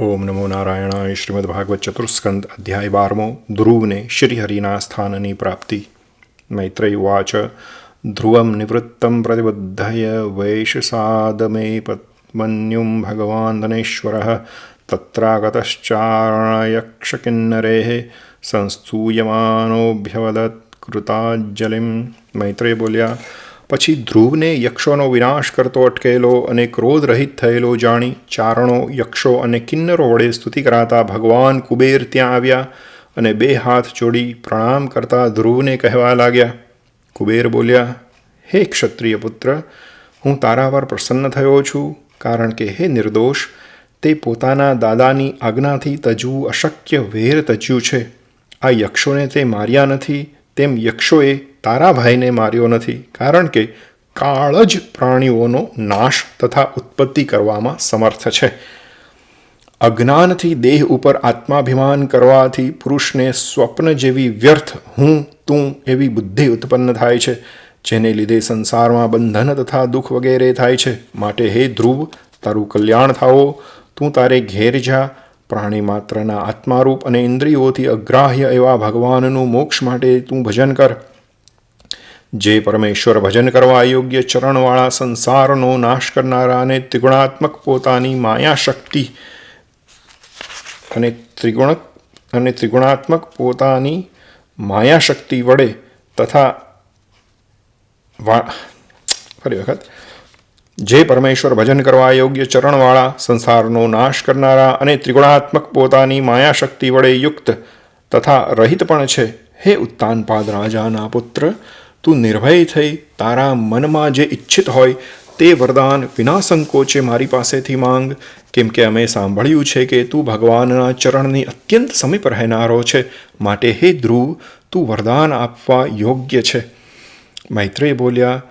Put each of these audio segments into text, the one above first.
ઓમ નમો નારાયણાય શ્રીમદ ભાગવત ચતુર્સ્કંદ અધ્યાય બારમો ધ્રુવને શ્રીહરિના સ્થાનની પ્રાપ્તિ મૈત્રેય વાચ ધ્રુવમ નિવૃત્તમ પ્રતિબદ્ધય વૈશસાદમે પત્મન્યુમ ભગવાન ધનેશ્વર તત્રાગતશ્ચારણયક્ષકિન્નરેः સંસ્તૂયમાનોભ્યવદત કૃતાજલિમ મૈત્રેય બોલ્યા પછી ધ્રુવને યક્ષોનો વિનાશ કરતો અટકેલો અને ક્રોધ રહિત થયેલો જાણી ચારણો, યક્ષો અને કિન્નરો વડે સ્તુતિ કરાતા ભગવાન કુબેર ત્યાં આવ્યા અને બે હાથ જોડી પ્રણામ કરતા ધ્રુવને કહેવા લાગ્યા. કુબેર બોલ્યા, હે ક્ષત્રિય પુત્ર, હું તારા પર પ્રસન્ન થયો છું, કારણ કે હે નિર્દોષ, તે પોતાના દાદાની આજ્ઞાથી તજવું અશક્ય વેર તજ્યું છે. આ યક્ષોને તે માર્યા નથી, તેમ યક્ષોએ તારા ભાઈને માર્યો નથી, કારણ કે કાળ જ પ્રાણીઓનો નાશ તથા ઉત્પત્તિ કરવામાં સમર્થ છે. અજ્ઞાનથી દેહ ઉપર આત્માભિમાન કરવાથી પુરુષને સ્વપ્ન જેવી વ્યર્થ હું, તું એવી બુદ્ધિ ઉત્પન્ન થાય છે, જેને લીધે સંસારમાં બંધન તથા દુઃખ વગેરે થાય છે. માટે હે ધ્રુવ, તારું કલ્યાણ થાવો તું તારે ઘેર જા. પ્રાણી માત્રના આત્મારૂપ અને ઇન્દ્રિયોથી અગ્રાહ્ય એવા ભગવાનનું મોક્ષ માટે તું ભજન કર. જે પરમેશ્વર ભજન કરવા યોગ્ય ચરણવાળા સંસારનો નાશ કરનારા અને ત્રિગુણાત્મક પોતાની માયા શક્તિ અને ત્રિગુણ અને ત્રિગુણાત્મક પોતાની માયા શક્તિ વડે તથા ફરી વખત. જે પરમેશ્વર ભજન કરવા યોગ્ય ચરણવાળા સંસારનો નાશ કરનારા અને ત્રિગુણાત્મક પોતાની માયા શક્તિ વડે યુક્ત તથા રહિત પણ છે. હે ઉત્તાનપાદ રાજાના પુત્ર તું નિર્ભય થઈ, તારા મનમાં જે ઈચ્છિત હોય તે વરદાન વિના સંકોચે મારી પાસેથી માંગ. કેમ કે અમે સાંભળ્યું છે કે તું ભગવાનના ચરણની અત્યંત સમીપ રહેનારો છે. માટે હે ધ્રુવ, તું વરદાન આપવા યોગ્ય છે. મૈત્રેય બોલ્યા,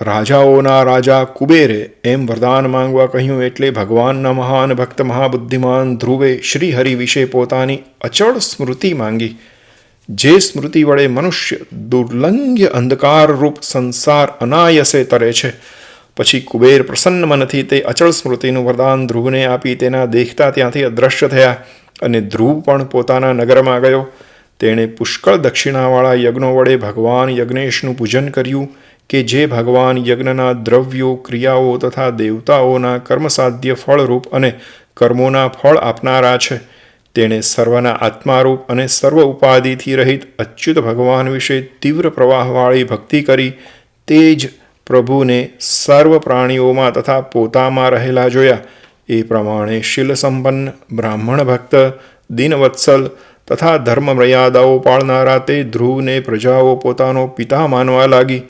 રાજાઓના રાજા કુબેરે એમ વરદાન માંગવા કહ્યું એટલે ભગવાનના મહાન ભક્ત મહાબુદ્ધિમાન ધ્રુવે શ્રીહરિ વિશે પોતાની અચળ સ્મૃતિ માંગી. જે સ્મૃતિ વડે મનુષ્ય દુર્લંઘ્ય અંધકારરૂપ સંસાર અનાયસે તરે છે. પછી કુબેર પ્રસન્ન મનથી તે અચળ સ્મૃતિનું વરદાન ધ્રુવને આપી તેના દેખતા ત્યાંથી અદ્રશ્ય થયા અને ધ્રુવ પણ પોતાના નગરમાં ગયો. તેણે પુષ્કળ દક્ષિણાવાળા યજ્ઞો વડે ભગવાન યજ્ઞેશનું પૂજન કર્યું કે જે ભગવાન યજ્ઞના દ્રવ્યો, ક્રિયાઓ તથા દેવતાઓના કર્મસાધ્ય ફળરૂપ અને કર્મોના ફળ આપનારા છે. તેણે સર્વના આત્મારૂપ અને સર્વ ઉપાધિથી રહિત અચ્યુત ભગવાન વિશે તીવ્ર પ્રવાહવાળી ભક્તિ કરી તે જ પ્રભુને સર્વ પ્રાણીઓમાં તથા પોતામાં રહેલા જોયા. એ પ્રમાણે શીલ સંપન્ન બ્રાહ્મણ ભક્ત, દિનવત્સલ તથા ધર્મ મર્યાદાઓ પાળનારા તે ધ્રુવને પ્રજાઓ પોતાનો પિતા માનવા લાગી.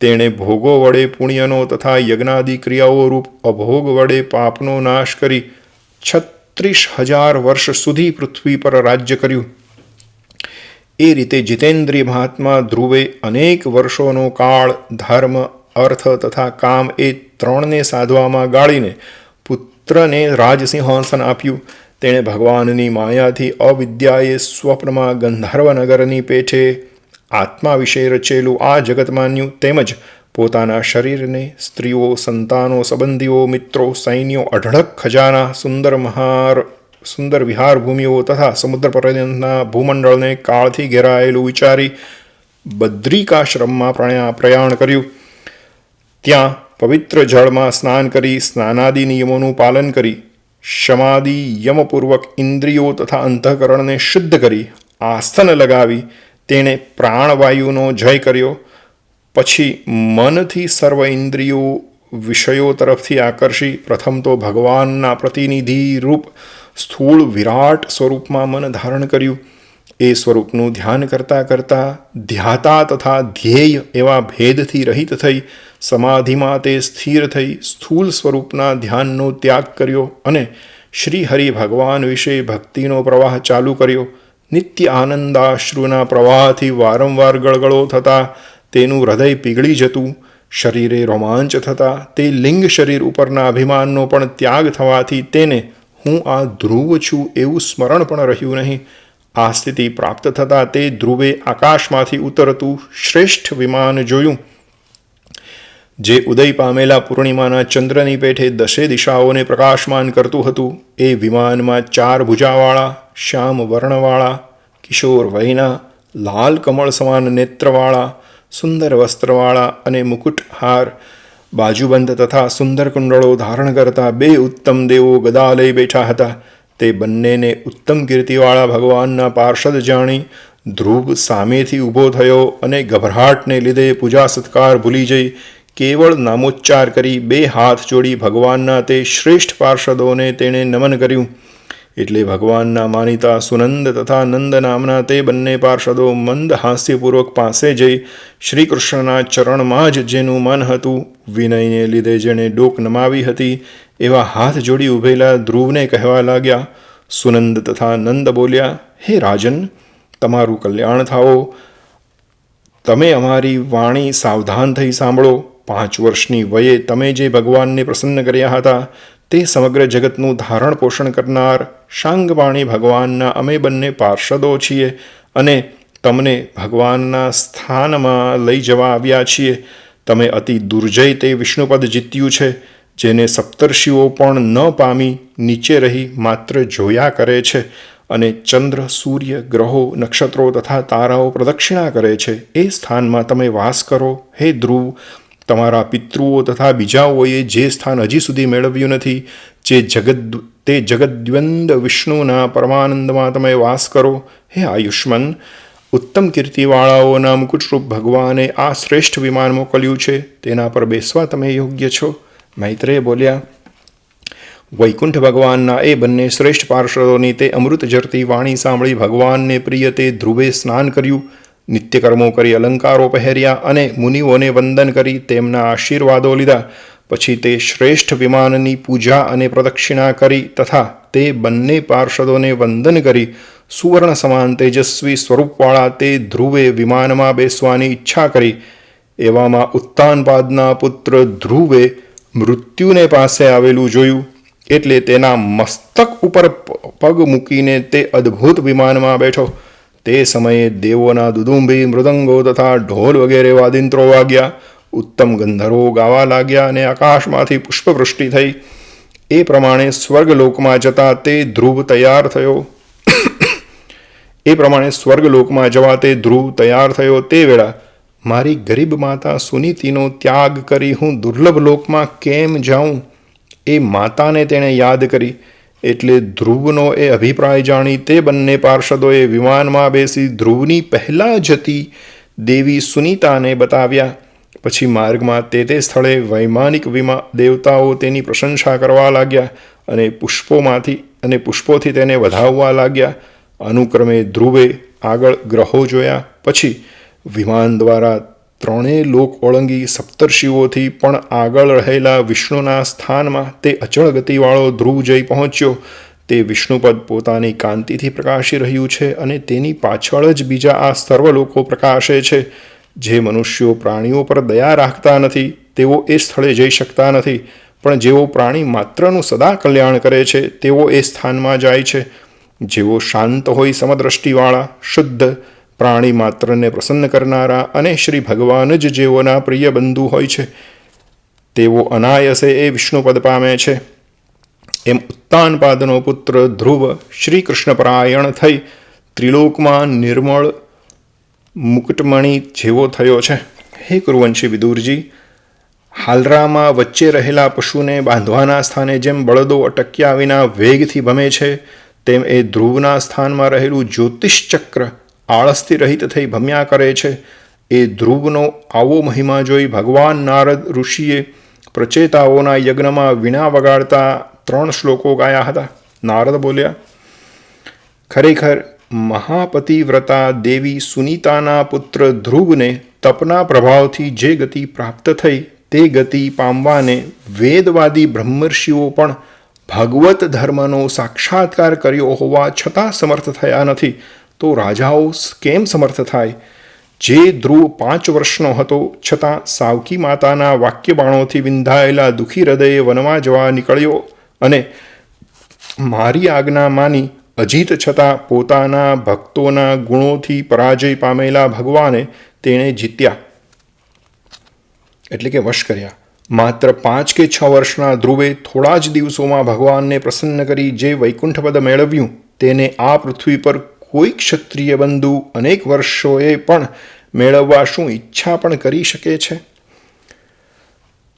તેણે ભોગો વડે પુણ્યનો તથા યજ્ઞાદિ ક્રિયાઓ રૂપ અભોગ વડે પાપનો નાશ કરી છત્રીસ હજાર વર્ષ સુધી પૃથ્વી પર રાજ્ય કર્યું. એ રીતે જીતેન્દ્રિય મહાત્મા ધ્રુવે અનેક વર્ષોનો કાળ, ધર્મ, અર્થ તથા કામ એ ત્રણને સાધવામાં ગાળીને પુત્રને રાજસિંહાસન આપ્યું. તેણે ભગવાનની માયાથી અવિદ્યાએ સ્વપ્નમાં ગંધર્વનગરની પેઠે આત્મા વિશે રચેલું આ જગત માન્યું. તેમજ પોતાના શરીરને સ્ત્રીઓ, સંતાનો, સંબંધીઓ, મિત્રો, સૈન્યો, અઢળક ખજાના, સુંદર મહાર, સુંદર વિહાર ભૂમિઓ તથા સમુદ્ર પર્યંતના ભૂમંડળને કાળથી ઘેરાયેલું વિચારી બદ્રિકાશ્રમમાં પ્રણયા પ્રયાણ કર્યું. ત્યાં પવિત્ર જળમાં સ્નાન કરી, સ્નાનાદિ નિયમોનું પાલન કરી ક્ષમાદિ યમપૂર્વક ઇન્દ્રિયો તથા અંતઃકરણને શુદ્ધ કરી આસ્થન લગાવી, તેણે પ્રાણવાયુનો જય કર્યો. પછી મનથી સર્વ ઇન્દ્રિયો વિષયો તરફથી આકર્ષી પ્રથમ તો ભગવાનના પ્રતિનિધિ રૂપ સ્થૂળ વિરાટ સ્વરૂપમાં મન ધારણ કર્યું. એ સ્વરૂપનું ધ્યાન કરતાં કરતાં ધ્યાતા તથા ધ્યેય એવા ભેદથી રહિત થઈ, સમાધિમાં તે સ્થિર થઈ, સ્થૂળ સ્વરૂપના ધ્યાનનો ત્યાગ કર્યો અને શ્રી હરિ ભગવાન વિશે ભક્તિનો પ્રવાહ ચાલુ કર્યો. નિત્ય આનંદાશ્રુના પ્રવાહથી વારંવાર ગળગળો થતાં તેનું હૃદય પીગળી જતું, શરીરે રોમાંચ થતાં તે લિંગ શરીર ઉપરના અભિમાનનો પણ ત્યાગ થવાથી તેને હું આ ધ્રુવ છું એવું સ્મરણ પણ રહ્યું નહીં. આ સ્થિતિ પ્રાપ્ત થતાં તે ધ્રુવે આકાશમાંથી ઉતરતું શ્રેષ્ઠ વિમાન જોયું. જે ઉદય પામેલા પૂર્ણિમાના ચંદ્રની પેઠે દશે દિશાઓને પ્રકાશમાન કરતું હતું. એ વિમાનમાં ચાર ભુજાવાળા, શ્યામ વર્ણવાળા, કિશોર વયના લાલ કમળ સમાન નેત્રવાળા સુંદર વસ્ત્રવાળા અને મુકુટહાર બાજુબંધ તથા સુંદર કુંડળો ધારણ કરતા બે ઉત્તમ દેવો ગદા લઈ બેઠા હતા. તે બંનેને ઉત્તમ કીર્તિવાળા ભગવાનના પાર્ષદ જાણી ધ્રુવ સામેથી ઊભો થયો અને ગભરાટને લીધે પૂજા સત્કાર ભૂલી જઈ કેવળ નામોચ્ચાર કરી બે હાથ જોડી ભગવાનના તે શ્રેષ્ઠ પાર્ષદોને તેણે નમન કર્યું. એટલે ભગવાનના માનીતા સુનંદ તથા નંદ નામના તે બંને પાર્ષદો મંદ હાસ્યપૂર્વક પાસે જઈ શ્રી કૃષ્ણના ચરણમાં જ જેનું મન હતું, વિનયને લીધે જેણે ડોક નમાવી હતી, એવા હાથ જોડી ઊભેલા ધ્રુવને કહેવા લાગ્યા. સુનંદ તથા નંદ બોલ્યા, હે રાજન, તમારું કલ્યાણ થાઓ. તમે અમારી વાણી સાવધાન થઈ સાંભળો. પાંચ વર્ષની વયે તમે જે ભગવાનને પ્રસન્ન કર્યા હતા તે સમગ્ર જગતનું ધારણ પોષણ કરનાર શાંગવાણી ભગવાનના અમે બંને પાર્ષદો છીએ અને તમને ભગવાનના સ્થાનમાં લઈ જવા આવ્યા છીએ. તમે અતિ દુર્જય તે વિષ્ણુપદ જીત્યું છે, જેને સપ્તર્ષિઓ પણ ન પામી, નીચે રહી માત્ર જોયા કરે છે અને ચંદ્ર, સૂર્ય, ગ્રહો, નક્ષત્રો તથા તારાઓ પ્રદક્ષિણા કરે છે. એ સ્થાનમાં તમે વાસ કરો, હે ધ્રુવ તમારા પિતૃઓ તથા બીજાઓએ જે સ્થાન હજી સુધી મેળવ્યું નથી, જે જગદ, તે જગદ્વંદ વિષ્ણુના પરમાનંદમાં તમે વાસ કરો, હે આયુષ્મન ઉત્તમ કીર્તિવાળાઓના મુકુટરૂપ ભગવાને આ શ્રેષ્ઠ વિમાન મોકલ્યું છે, તેના પર બેસવા તમે યોગ્ય છો? મૈત્રેય બોલ્યા, વૈકુંઠ ભગવાનના એ બંને શ્રેષ્ઠ પાર્ષદોની તે અમૃત જરતી વાણી સાંભળી ભગવાનને પ્રિય તે ધ્રુવે સ્નાન કર્યું નિત્યકર્મો કરી અલંકારો પહેર્યા અને મુનિઓને વંદન કરી તેમના આશીર્વાદો લીધા. પછી તે શ્રેષ્ઠ વિમાનની પૂજા અને પ્રદક્ષિણા કરી તથા તે બંને પાર્ષદોને વંદન કરી. સુવર્ણ સમાન તેજસ્વી સ્વરૂપવાળા તે ધ્રુવે વિમાનમાં બેસવાની ઈચ્છા કરી. એવામાં ઉત્તાનપાદના પુત્ર ધ્રુવે મૃત્યુને પાસે આવેલું જોયું. એટલે તેના મસ્તક ઉપર પગ મૂકીને તે અદ્ભુત વિમાનમાં બેઠો. તે સમયે દેવોના દુદુંભી મૃદંગો તથા ઢોલ વગેરે વાદિંત્રો વાગ્યા. ઉત્તમ ગંધર્વો ગાવા લાગ્યા અને આકાશમાંથી પુષ્પવૃષ્ટિ થઈ. એ પ્રમાણે સ્વર્ગલોકમાં જતા તે ધ્રુવ તૈયાર થયો. એ પ્રમાણે સ્વર્ગલોકમાં જવા તે ધ્રુવ તૈયાર થયો. તે વેળા મારી ગરીબ માતા સુનીતિનો ત્યાગ કરી હું દુર્લભ લોકમાં કેમ જાઉં? એ માતાને તેણે યાદ કરી. એટલે ધ્રુવનો એ અભિપ્રાય જાણી તે બંને પાર્ષદોએ વિમાનમાં બેસી ધ્રુવની પહેલાં જતી દેવી સુનીતાને બતાવ્યા. પછી માર્ગમાં તે તે સ્થળે વૈમાનિક વિમા દેવતાઓ તેની પ્રશંસા કરવા લાગ્યા અને પુષ્પોમાંથી અને પુષ્પોથી તેને વધાવવા લાગ્યા. અનુક્રમે ધ્રુવે આગળ ગ્રહો જોયા. પછી વિમાન દ્વારા ત્રણેય લોક ઓળંગી સપ્તર્ષિઓથી પણ આગળ રહેલા વિષ્ણુના સ્થાનમાં તે અચળ ગતિવાળો ધ્રુવ જઈ પહોંચ્યો. તે વિષ્ણુપદ પોતાની કાંતિથી પ્રકાશી રહ્યું છે અને તેની પાછળ જ બીજા આ સર્વ લોકો પ્રકાશે છે. જે મનુષ્યો પ્રાણીઓ પર દયા રાખતા નથી, તેઓ એ સ્થળે જઈ શકતા નથી. પણ જેઓ પ્રાણી માત્રનું સદા કલ્યાણ કરે છે, તેઓ એ સ્થાનમાં જાય છે. જેઓ શાંત હોય સમદ્રષ્ટિવાળા, શુદ્ધ પ્રાણી માત્રને પ્રસન્ન કરનારા અને શ્રી ભગવાન જ જેઓના પ્રિય બંધુ હોય છે, તેઓ અનાયસે એ વિષ્ણુપદ પામે છે. એમ ઉત્તાનપાદનો પુત્ર ધ્રુવ શ્રી કૃષ્ણપરાયણ થઈ ત્રિલોકમાં નિર્મળ મુકુટમણી જેવો થયો છે. હે કુરુવંશી વિદુરજી, હાલરામાં વચ્ચે રહેલા પશુને બાંધવાના સ્થાને જેમ બળદો અટક્યા વિના વેગથી ભમે છે, તેમ એ ધ્રુવના સ્થાનમાં રહેલું જ્યોતિષ ચક્ર આળસથી રહિત થઈ ભમ્યા કરે છે. એ ધ્રુવનો આવો મહિમા જોઈ ભગવાન નારદ ઋષિએ પ્રચેતાઓના યજ્ઞમાં વીણા વગાડતા ત્રણ શ્લોકો ગાયા હતા. નારદ બોલ્યા, ખરેખર મહાપતિવ્રતા દેવી સુનીતાના પુત્ર ધ્રુવને તપના પ્રભાવથી જે ગતિ પ્રાપ્ત થઈ તે ગતિ પામવાને વેદવાદી બ્રહ્મર્ષિઓ પણ ભગવત ધર્મનો સાક્ષાત્કાર કર્યો હોવા છતાં સમર્થ થયા નથી. તો રાજાઓ કેમ સમર્થ થાય? જે ધ્રુવ પાંચ વર્ષનો હતો, છતાં સાવકી માતાના વાક્યબાણોથી વિંધાયેલા દુઃખી હૃદયે વનમાં જવા નીકળ્યો અને મારી આજ્ઞા માની અજીત છતાં પોતાના ભક્તોના ગુણોથી પરાજય પામેલા ભગવાને તેણે જીત્યા. એટલે કે વશ કર્યા. માત્ર પાંચ કે છ વર્ષના ધ્રુવે થોડા જ દિવસોમાં ભગવાનને પ્રસન્ન કરી જે વૈકુંઠપદ મેળવ્યું, તેને આ પૃથ્વી પર કોઈ ક્ષત્રિય બંધુ અનેક વર્ષોએ પણ મેળવવા શું ઈચ્છા પણ કરી શકે છે?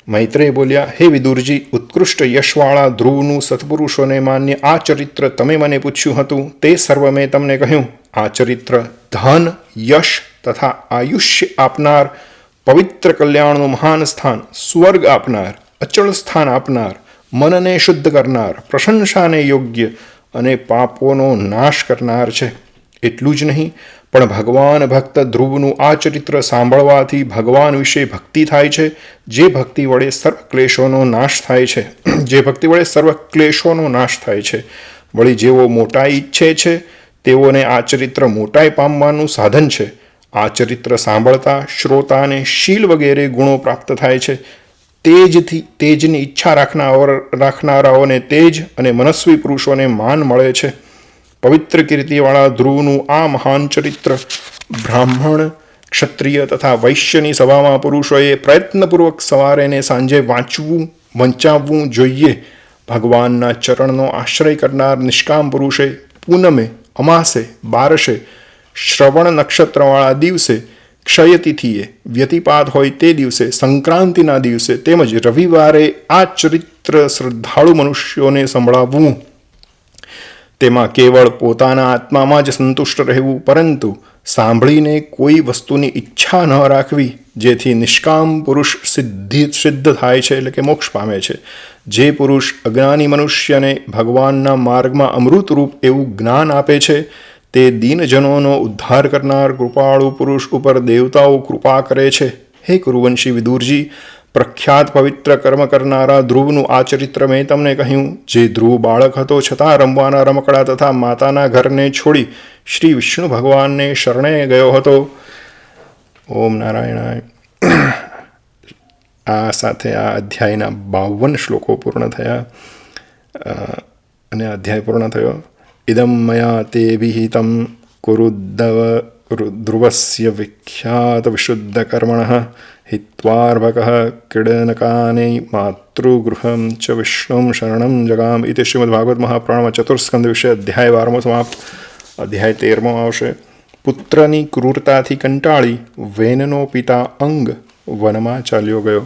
મૈત્રેય બોલ્યા, હે વિદુરજી, ઉત્કૃષ્ટ યશવાળા ધ્રુવનું સત્પુરુષોને માન્ય આ ચરિત્ર તમે મને પૂછ્યું હતું, તે સર્વ મેં તમને કહ્યું. આ ચરિત્ર ધન, યશ તથા આયુષ્ય આપનાર, પવિત્ર કલ્યાણનું મહાન સ્થાન, સ્વર્ગ આપનાર, અચળ સ્થાન આપનાર, મનને શુદ્ધ કરનાર, પ્રશંસાને યોગ્ય અને પાપોનો નાશ કરનાર છે. એટલું જ નહીં, પણ ભગવાન ભક્ત ધ્રુવનું આ ચરિત્ર સાંભળવાથી ભગવાન વિશે ભક્તિ થાય છે, જે ભક્તિ વડે સર્વ ક્લેશોનો નાશ થાય છે, જે ભક્તિ વડે સર્વ ક્લેશોનો નાશ થાય છે. વળી જેઓ મોટાઈ ઈચ્છે છે, તેઓને આ ચરિત્ર મોટાઈ પામવાનું સાધન છે. આ ચરિત્ર સાંભળતા શ્રોતાને શીલ વગેરે ગુણો પ્રાપ્ત થાય છે. તેજથી, તેજની ઈચ્છા રાખનાર રાખનારાઓને તેજ અને મનસ્વી પુરુષોને માન મળે છે. પવિત્ર કીર્તિવાળા ધ્રુવનું આ મહાન ચરિત્ર બ્રાહ્મણ, ક્ષત્રિય તથા વૈશ્યની સભામાં પુરુષોએ પ્રયત્નપૂર્વક સવારે ને સાંજે વાંચવું, વંચાવવું જોઈએ. ભગવાનના ચરણનો આશ્રય કરનાર નિષ્કામ પુરુષે પૂનમે, અમાસે, બારસે, શ્રવણ નક્ષત્રવાળા દિવસે, ક્ષયતિથિએ વ્યતિપાત હોય તે દિવસે, સંક્રાંતિના દિવસે તેમજ રવિવારે આ ચરિત્ર શ્રદ્ધાળુ મનુષ્યોને સંભળાવવું. તેમાં કેવળ પોતાના આત્મામાં જ સંતુષ્ટ રહેવું, પરંતુ સાંભળીને કોઈ વસ્તુની ઈચ્છા ન રાખવી, જેથી નિષ્કામ પુરુષ સિદ્ધિ, સિદ્ધ થાય છે એટલે કે મોક્ષ પામે છે. જે પુરુષ અજ્ઞાની મનુષ્યને ભગવાનના માર્ગમાં અમૃતરૂપ એવું જ્ઞાન આપે છે, તે દીનજનોનો ઉદ્ધાર કરનાર કૃપાળુ પુરુષ ઉપર દેવતાઓ કૃપા કરે છે. હે કુરુવંશી વિદુરજી પ્રખ્યાત પવિત્ર કર્મ કરનારા ધ્રુવનું આ ચરિત્ર મેં તમને કહ્યું, જે ધ્રુવ બાળક હતો છતાં રમવાના રમકડા તથા માતાના ઘરને છોડી શ્રી વિષ્ણુ ભગવાનને શરણે ગયો હતો. ઓમ નારાયણાય. આ સાથે આ અધ્યાયના બાવન શ્લોકો પૂર્ણ થયા. અને અધ્યાય પૂર્ણ થયો. ઇદમ મયા તે વિહિતમ કુરુદ્ધવ, કુરુ- ધ્રુવસ્ય વિખ્યાત વિશુદ્ધ કર્મણ ક્રીડનકાને માતૃગૃહમ ચ વિષ્ણુમ શરણમ જગામ ઇતિ શ્રીમદ ભાગવત મહાપ્રાણમાં ચતુર્સ્કંદ વિશે અધ્યાય બારમો સમાપ્ત અધ્યાય તેરમો આવશે પુત્રની ક્રૂરતાથી કંટાળી વેનનો પિતા અંગ વનમાં ચાલ્યો ગયો